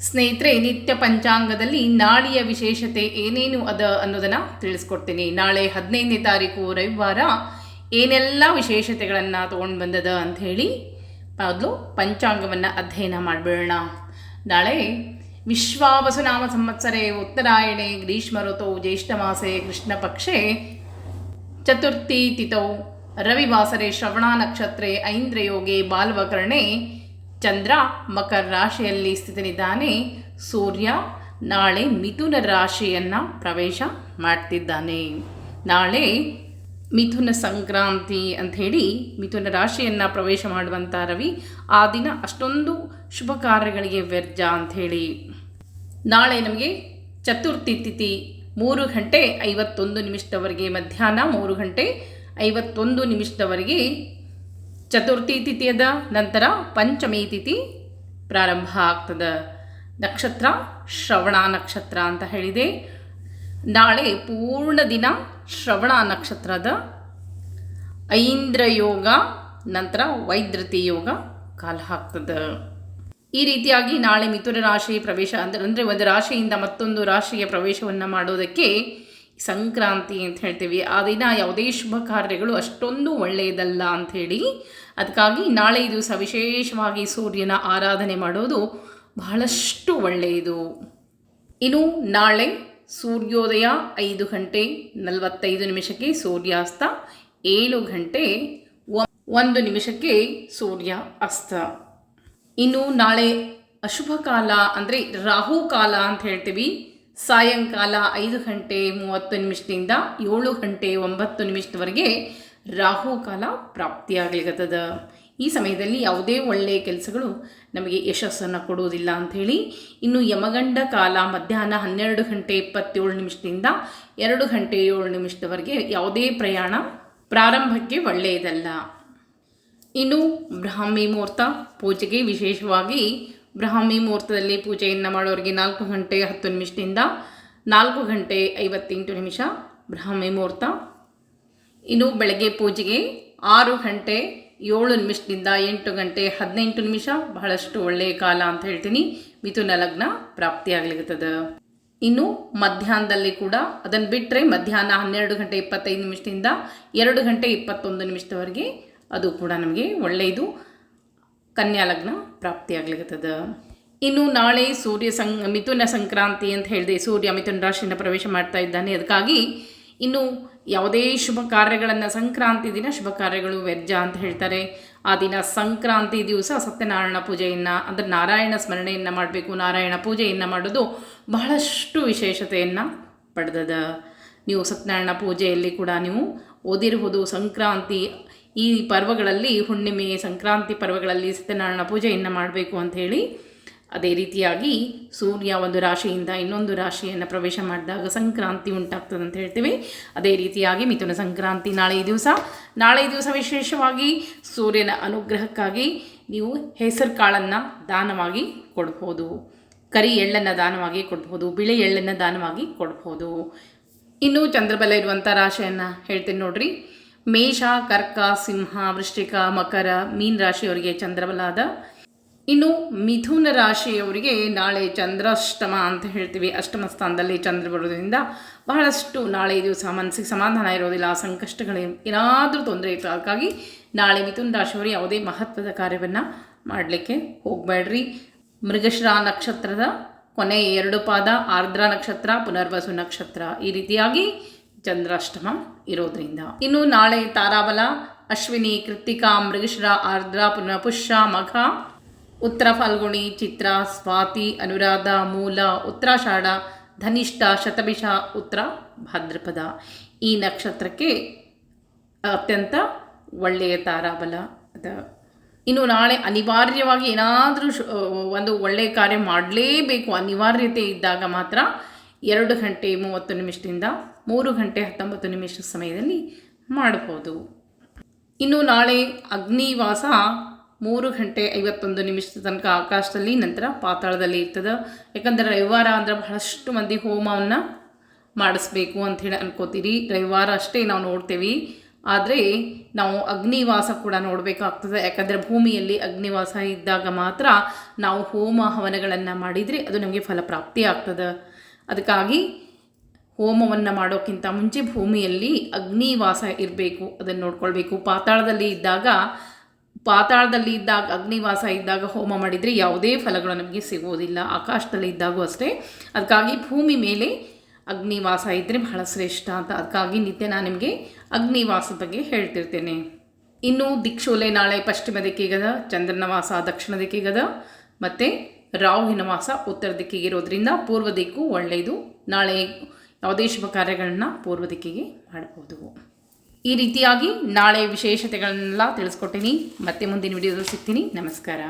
ಸ್ನೇಹಿತರೆ, ನಿತ್ಯ ಪಂಚಾಂಗದಲ್ಲಿ ನಾಳೆಯ ವಿಶೇಷತೆ ಏನೇನು ಅದ ಅನ್ನೋದನ್ನು ತಿಳಿಸ್ಕೊಡ್ತೀನಿ. ನಾಳೆ ಹದಿನೈದನೇ ತಾರೀಕು ರವಿವಾರ ಏನೆಲ್ಲ ವಿಶೇಷತೆಗಳನ್ನು ತೊಗೊಂಡು ಬಂದದ ಅಂಥೇಳಿ ಮೊದಲು ಪಂಚಾಂಗವನ್ನು ಅಧ್ಯಯನ ಮಾಡಿಬಿಡೋಣ. ನಾಳೆ ವಿಶ್ವಾವಸುನಾಮ ಸಂವತ್ಸರೆ, ಉತ್ತರಾಯಣೆ ಗ್ರೀಷ್ಮ ಋತೌ ಜ್ಯೇಷ್ಠ ಮಾಸೆ, ಕೃಷ್ಣ ಪಕ್ಷೆ, ಚತುರ್ಥಿ ತಿಥೌ, ರವಿವಾಸರೆ, ಶ್ರವಣ ನಕ್ಷತ್ರೆ, ಐಂದ್ರಯೋಗೆ, ಬಾಲ್ವಕರ್ಣೆ ಚಂದ್ರ ಮಕರ ರಾಶಿಯಲ್ಲಿ ಸ್ಥಿತನಿದ್ದಾನೆ. ಸೂರ್ಯ ನಾಳೆ ಮಿಥುನ ರಾಶಿಯನ್ನು ಪ್ರವೇಶ ಮಾಡ್ತಿದ್ದಾನೆ. ನಾಳೆ ಮಿಥುನ ಸಂಕ್ರಾಂತಿ ಅಂಥೇಳಿ ಮಿಥುನ ರಾಶಿಯನ್ನು ಪ್ರವೇಶ ಮಾಡುವಂಥ ರವಿ ಆ ದಿನ ಅಷ್ಟೊಂದು ಶುಭ ಕಾರ್ಯಗಳಿಗೆ ವ್ಯರ್ಜ ಅಂಥೇಳಿ ನಾಳೆ ನಮಗೆ ಚತುರ್ಥಿ ತಿಥಿ ಮೂರು ಗಂಟೆ ಐವತ್ತೊಂದು ನಿಮಿಷದವರೆಗೆ ಮಧ್ಯಾಹ್ನ ಮೂರು ಗಂಟೆ ಐವತ್ತೊಂದು ನಿಮಿಷದವರೆಗೆ ಚತುರ್ಥಿ ತಿಥಿಯದ ನಂತರ ಪಂಚಮಿ ತಿಥಿ ಪ್ರಾರಂಭ ಆಗ್ತದೆ. ನಕ್ಷತ್ರ, ಶ್ರವಣ ನಕ್ಷತ್ರ ಅಂತ ಹೇಳಿದೆ. ನಾಳೆ ಪೂರ್ಣ ದಿನ ಶ್ರವಣ ನಕ್ಷತ್ರದ ಐಂದ್ರ ಯೋಗ, ನಂತರ ವೈದ್ರತಿ ಯೋಗ ಕಾಲ ಹಾಕ್ತದೆ ಈ ರೀತಿಯಾಗಿ ನಾಳೆ ಮಿಥುನ ರಾಶಿ ಪ್ರವೇಶ ಅಂದರೆ ಅಂದರೆ ಒಂದು ರಾಶಿಯಿಂದ ಮತ್ತೊಂದು ರಾಶಿಯ ಪ್ರವೇಶವನ್ನು ಮಾಡೋದಕ್ಕೆ ಸಂಕ್ರಾಂತಿ ಅಂತ ಹೇಳ್ತೀವಿ. ಆ ದಿನ ಯಾವುದೇ ಶುಭ ಕಾರ್ಯಗಳು ಅಷ್ಟೊಂದು ಒಳ್ಳೆಯದಲ್ಲ ಅಂಥೇಳಿ ಅದಕ್ಕಾಗಿ ನಾಳೆ ದಿವಸ ವಿಶೇಷವಾಗಿ ಸೂರ್ಯನ ಆರಾಧನೆ ಮಾಡೋದು ಬಹಳಷ್ಟು ಒಳ್ಳೆಯದು. ಇನ್ನು ನಾಳೆ ಸೂರ್ಯೋದಯ ಐದು ಗಂಟೆ ನಲವತ್ತೈದು ನಿಮಿಷಕ್ಕೆ ಸೂರ್ಯಾಸ್ತ, ಏಳು ಗಂಟೆ ಒಂದು ನಿಮಿಷಕ್ಕೆ ಸೂರ್ಯ ಅಸ್ತ ಇನ್ನು ನಾಳೆ ಅಶುಭ ಕಾಲ ಅಂದರೆ ರಾಹು ಕಾಲ ಅಂತ ಹೇಳ್ತೀವಿ. ಸಾಯಂಕಾಲ ಐದು ಗಂಟೆ ಮೂವತ್ತು ನಿಮಿಷದಿಂದ ಏಳು ಗಂಟೆ ಒಂಬತ್ತು ನಿಮಿಷದವರೆಗೆ ರಾಹು ಕಾಲ ಪ್ರಾಪ್ತಿಯಾಗಲಿಕ್ಕತ್ತದ ಈ ಸಮಯದಲ್ಲಿ ಯಾವುದೇ ಒಳ್ಳೆಯ ಕೆಲಸಗಳು ನಮಗೆ ಯಶಸ್ಸನ್ನು ಕೊಡುವುದಿಲ್ಲ ಅಂಥೇಳಿ, ಇನ್ನು ಯಮಗಂಡ ಕಾಲ ಮಧ್ಯಾಹ್ನ ಹನ್ನೆರಡು ಗಂಟೆ ಇಪ್ಪತ್ತೇಳು ನಿಮಿಷದಿಂದ ಎರಡು ಗಂಟೆ ಏಳು ನಿಮಿಷದವರೆಗೆ ಯಾವುದೇ ಪ್ರಯಾಣ ಪ್ರಾರಂಭಕ್ಕೆ ಒಳ್ಳೆಯದಲ್ಲ. ಇನ್ನು ಬ್ರಾಹ್ಮಿ ಮುಹೂರ್ತ, ಪೂಜೆಗೆ ವಿಶೇಷವಾಗಿ ಬ್ರಾಹ್ಮಿ ಮುಹೂರ್ತದಲ್ಲಿ ಪೂಜೆಯನ್ನು ಮಾಡೋರಿಗೆ ನಾಲ್ಕು ಗಂಟೆ ಹತ್ತು ನಿಮಿಷದಿಂದ ನಾಲ್ಕು ಗಂಟೆ ಐವತ್ತೆಂಟು ನಿಮಿಷ ಬ್ರಾಹ್ಮಿ ಮುಹೂರ್ತ. ಇನ್ನು ಬೆಳಗ್ಗೆ ಪೂಜೆಗೆ ಆರು ಗಂಟೆ ಏಳು ನಿಮಿಷದಿಂದ ಎಂಟು ಗಂಟೆ ಹದಿನೆಂಟು ನಿಮಿಷ ಬಹಳಷ್ಟು ಒಳ್ಳೆಯ ಕಾಲ ಅಂತ ಹೇಳ್ತೀನಿ. ಮಿಥುನ ಲಗ್ನ ಪ್ರಾಪ್ತಿಯಾಗಲಿರ್ತದೆ ಇನ್ನು ಮಧ್ಯಾಹ್ನದಲ್ಲಿ ಕೂಡ ಅದನ್ನು ಬಿಟ್ಟರೆ ಮಧ್ಯಾಹ್ನ ಹನ್ನೆರಡು ಗಂಟೆ ಇಪ್ಪತ್ತೈದು ನಿಮಿಷದಿಂದ ಎರಡು ಗಂಟೆ ಇಪ್ಪತ್ತೊಂದು ನಿಮಿಷದವರೆಗೆ ಅದು ಕೂಡ ನಮಗೆ ಒಳ್ಳೆಯದು. ಕನ್ಯಾ ಲಗ್ನ ಪ್ರಾಪ್ತಿಯಾಗ್ಲಿಕ್ಕದ ಇನ್ನು ನಾಳೆ ಸೂರ್ಯ ಸಂ, ಮಿಥುನ ಸಂಕ್ರಾಂತಿ ಅಂತ ಹೇಳಿದೆ, ಸೂರ್ಯ ಮಿಥುನ ರಾಶಿಯಿಂದ ಪ್ರವೇಶ ಮಾಡ್ತಾ ಇದ್ದಾನೆ. ಅದಕ್ಕಾಗಿ ಇನ್ನು ಯಾವುದೇ ಶುಭ ಕಾರ್ಯಗಳನ್ನು ಸಂಕ್ರಾಂತಿ ದಿನ ಶುಭ ಕಾರ್ಯಗಳು ವ್ಯರ್ಜ ಅಂತ ಹೇಳ್ತಾರೆ. ಆ ದಿನ ಸಂಕ್ರಾಂತಿ ದಿವಸ ಸತ್ಯನಾರಾಯಣ ಪೂಜೆಯನ್ನು, ಅಂದರೆ ನಾರಾಯಣ ಸ್ಮರಣೆಯನ್ನು ಮಾಡಬೇಕು. ನಾರಾಯಣ ಪೂಜೆಯನ್ನು ಮಾಡೋದು ಬಹಳಷ್ಟು ವಿಶೇಷತೆಯನ್ನು ಪಡೆದದ. ನೀವು ಸತ್ಯನಾರಾಯಣ ಪೂಜೆಯಲ್ಲಿ ಕೂಡ ನೀವು ಓದಿರಬಹುದು ಸಂಕ್ರಾಂತಿ ಈ ಪರ್ವಗಳಲ್ಲಿ, ಹುಣ್ಣಿಮೆ, ಸಂಕ್ರಾಂತಿ ಪರ್ವಗಳಲ್ಲಿ ಸತ್ಯನಾರಾಯಣ ಪೂಜೆಯನ್ನು ಮಾಡಬೇಕು ಅಂಥೇಳಿ ಅದೇ ರೀತಿಯಾಗಿ ಸೂರ್ಯ ಒಂದು ರಾಶಿಯಿಂದ ಇನ್ನೊಂದು ರಾಶಿಯನ್ನು ಪ್ರವೇಶ ಮಾಡಿದಾಗ ಸಂಕ್ರಾಂತಿ ಉಂಟಾಗ್ತದೆ ಅಂತ ಹೇಳ್ತೀವಿ. ಅದೇ ರೀತಿಯಾಗಿ ಮಿಥುನ ಸಂಕ್ರಾಂತಿ ನಾಳೆ ದಿವಸ. ನಾಳೆ ದಿವಸ ವಿಶೇಷವಾಗಿ ಸೂರ್ಯನ ಅನುಗ್ರಹಕ್ಕಾಗಿ ನೀವು ಹೆಸರು ಕಾಳನ್ನು ದಾನವಾಗಿ ಕೊಡ್ಬೋದು. ಕರಿ ಎಳ್ಳನ್ನು ದಾನವಾಗಿ ಕೊಡ್ಬೋದು. ಬಿಳಿ ಎಳ್ಳನ್ನು ದಾನವಾಗಿ ಕೊಡ್ಬೋದು. ಇನ್ನು ಚಂದ್ರಬಲ ಇರುವಂಥ ರಾಶಿಯನ್ನು ಹೇಳ್ತೀನಿ ನೋಡ್ರಿ. ಮೇಷ, ಕರ್ಕ, ಸಿಂಹ, ವೃಶ್ಚಿಕ, ಮಕರ, ಮೀನ್ ರಾಶಿಯವರಿಗೆ ಚಂದ್ರಬಲಾದ. ಇನ್ನು ಮಿಥುನ ರಾಶಿಯವರಿಗೆ ನಾಳೆ ಚಂದ್ರಾಷ್ಟಮ ಅಂತ ಹೇಳ್ತೀವಿ. ಅಷ್ಟಮ ಸ್ಥಾನದಲ್ಲಿ ಚಂದ್ರ ಬರೋದ್ರಿಂದ ಬಹಳಷ್ಟು ನಾಳೆ ದಿವಸ ಮನಸ್ಸಿಗೆ ಸಮಾಧಾನ ಇರೋದಿಲ್ಲ, ಸಂಕಷ್ಟಗಳು ಏನಾದರೂ ತೊಂದರೆ ಇತ್ತು ಅದಕ್ಕಾಗಿ ನಾಳೆ ಮಿಥುನ ರಾಶಿಯವರು ಯಾವುದೇ ಮಹತ್ವದ ಕಾರ್ಯವನ್ನು ಮಾಡಲಿಕ್ಕೆ ಹೋಗಬೇಡ್ರಿ. ಮೃಗಶ್ರಾ ನಕ್ಷತ್ರದ ಕೊನೆ ಎರಡು ಪಾದ, ಆರ್ದ್ರ ನಕ್ಷತ್ರ, ಪುನರ್ವಸು ನಕ್ಷತ್ರ ಈ ರೀತಿಯಾಗಿ ಚಂದ್ರಾಷ್ಟಮ ಇರೋದ್ರಿಂದ. ಇನ್ನು ನಾಳೆ ತಾರಾಬಲ, ಅಶ್ವಿನಿ ಕೃತಿಕಾ ಮೃಗಶ್ರ, ಆರ್ದ್ರ ಪುನಃ ಪುಷ್ಯ ಮಘ, ಉತ್ತರ ಫಾಲ್ಗುಣಿ, ಚಿತ್ರ, ಸ್ವಾತಿ, ಅನುರಾಧ, ಮೂಲ, ಉತ್ತರಾಷಾಢ, ಧನಿಷ್ಠ, ಶತಭಿಷ, ಉತ್ತರ ಭಾದ್ರಪದ. ಈ ನಕ್ಷತ್ರಕ್ಕೆ ಅತ್ಯಂತ ಒಳ್ಳೆಯ ತಾರಾಬಲ ಅದ. ಇನ್ನು ನಾಳೆ ಅನಿವಾರ್ಯವಾಗಿ ಏನಾದರೂ ಒಂದು ಒಳ್ಳೆಯ ಕಾರ್ಯ ಮಾಡಲೇಬೇಕು. ಅನಿವಾರ್ಯತೆ ಇದ್ದಾಗ ಮಾತ್ರ ಎರಡು ಗಂಟೆ ಮೂವತ್ತು ನಿಮಿಷದಿಂದ ಮೂರು ಗಂಟೆ ಹತ್ತೊಂಬತ್ತು ನಿಮಿಷ ಸಮಯದಲ್ಲಿ ಮಾಡಬಹುದು. ಇನ್ನು ನಾಳೆ ಅಗ್ನಿವಾಸ ಮೂರು ಗಂಟೆ ಐವತ್ತೊಂದು ನಿಮಿಷದ ತನಕ ಆಕಾಶದಲ್ಲಿ, ನಂತರ ಪಾತಾಳದಲ್ಲಿ ಇರ್ತದೆ. ಯಾಕಂದರೆ ರವಿವಾರ ಅಂದರೆ ಬಹಳಷ್ಟು ಮಂದಿ ಹೋಮವನ್ನು ಮಾಡಿಸ್ಬೇಕು ಅಂಥೇಳಿ ಅನ್ಕೋತೀರಿ. ರವಿವಾರ ಅಷ್ಟೇ ನಾವು ನೋಡ್ತೇವೆ. ಆದರೆ ನಾವು ಅಗ್ನಿವಾಸ ಕೂಡ ನೋಡಬೇಕಾಗ್ತದೆ. ಯಾಕಂದರೆ ಭೂಮಿಯಲ್ಲಿ ಅಗ್ನಿವಾಸ ಇದ್ದಾಗ ಮಾತ್ರ ನಾವು ಹೋಮ ಹವನಗಳನ್ನು ಮಾಡಿದರೆ ಅದು ನಮಗೆ ಫಲಪ್ರಾಪ್ತಿ ಆಗ್ತದೆ. ಅದಕ್ಕಾಗಿ ಹೋಮವನ್ನು ಮಾಡೋಕ್ಕಿಂತ ಮುಂಚೆ ಭೂಮಿಯಲ್ಲಿ ಅಗ್ನಿವಾಸ ಇರಬೇಕು. ಅದನ್ನು ನೋಡ್ಕೊಳ್ಬೇಕು. ಪಾತಾಳದಲ್ಲಿ ಇದ್ದಾಗ ಪಾತಾಳದಲ್ಲಿ ಇದ್ದಾಗ, ಅಗ್ನಿವಾಸ ಇದ್ದಾಗ ಹೋಮ ಮಾಡಿದರೆ ಯಾವುದೇ ಫಲಗಳು ನಮಗೆ ಸಿಗೋದಿಲ್ಲ. ಆಕಾಶದಲ್ಲಿ ಇದ್ದಾಗೂ ಅಷ್ಟೇ. ಅದಕ್ಕಾಗಿ ಭೂಮಿ ಮೇಲೆ ಅಗ್ನಿವಾಸ ಇದ್ದರೆ ಬಹಳ ಶ್ರೇಷ್ಠ ಅಂತ. ಅದಕ್ಕಾಗಿ ನಿತ್ಯ ನಾನು ನಿಮಗೆ ಅಗ್ನಿವಾಸ ಬಗ್ಗೆ ಹೇಳ್ತಿರ್ತೇನೆ. ಇನ್ನು ದಿಕ್ಷೋಲೆ ನಾಳೆ ಪಶ್ಚಿಮ ದಿಕ್ಕಿಗದ ಚಂದ್ರನ ವಾಸ ದಕ್ಷಿಣ ದಿಕ್ಕಿಗದ ಮತ್ತು ರಾಹುವಿನ ವಾಸ ಉತ್ತರ ದಿಕ್ಕಿಗಿರೋದ್ರಿಂದ ಪೂರ್ವ ದಿಕ್ಕು ಒಳ್ಳೆಯದು. ನಾಳೆ ಯಾವುದೇ ಶುಭ ಕಾರ್ಯಗಳನ್ನ ಪೂರ್ವ ದಿಕ್ಕಿಗೆ ಮಾಡಬಹುದು ಈ ರೀತಿಯಾಗಿ ನಾಳೆ ವಿಶೇಷತೆಗಳನ್ನೆಲ್ಲ ತಿಳಿಸ್ಕೊಟ್ಟಿನಿ. ಮತ್ತೆ ಮುಂದಿನ ವಿಡಿಯೋದಲ್ಲಿ ಸಿಗ್ತೀನಿ. ನಮಸ್ಕಾರ.